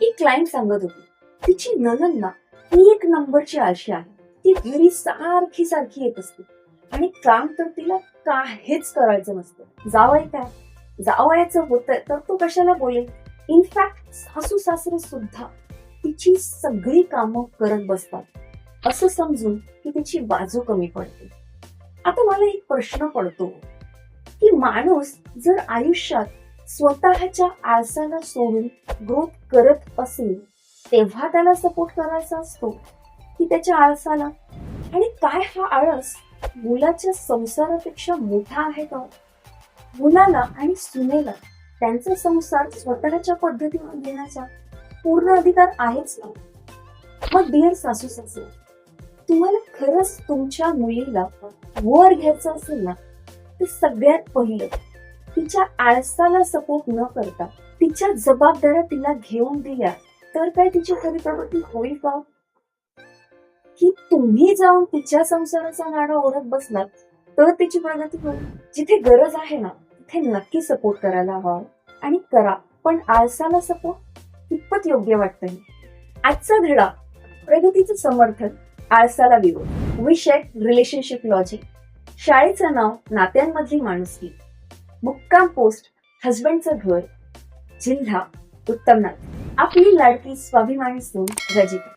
एक क्लायंट सांगत होती तिची ननन ना एक नंबरची आळशी आहे. ती घरी सारखी सारखी येत असते. आणि काम तर तिला काहीच करायचं नसतं. जावय काय? जावयाचं होतंय तर तो कशाला बोलेल? इनफॅक्ट सासू सासरे सुद्धा तिची सगळी कामं करत बसतात. असं समजून की तिची बाजू कमी पडते. आता मला एक प्रश्न पडतो की माणूस जर आयुष्यात स्वतःच्या आळसाला सोडून ग्रोथ करत असेल तेव्हा त्याला सपोर्ट करायचा असतो की त्याच्या आळसाला आणि काय हा आळस मुलाच्या संसारापेक्षा मोठा आहे का? मुलाला आणि सुनेला त्यांचा संसार स्वतःच्या पद्धतीने घेण्याचा पूर्ण अधिकार आहेच ना? मग डिअर सासू सासू तुम्हाला खरंच तुमच्या मुलीला वर घ्यायचं असेल ना तर सगळ्यात पहिलं. तिच्या आळसाला सपोर्ट न करता तिच्या जबाबदाऱ्या तिला घेऊन दिल्या. तर काय तिची खरी प्रगती होईल का? की तुम्ही जाऊन तिच्या संसाराचा नाडा ओढत बसलात तर तिची प्रगती होईल. जिथे गरज आहे ना तिथे नक्की सपोर्ट करायला हवा. आणि करा पण आळसाला सपोर्ट कितपत योग्य वाटतंय? आजचा धडा प्रगतीचं समर्थन आळसाला विरोध. विषय रिलेशनशिप लॉजिक शाळेचं नाव नात्यांमधली माणुसकी. मुक्काम पोस्ट हजबंडचं घर जिल्हा उत्तमनाथ आपली लाडकी स्वाभिमानी सून रजिता.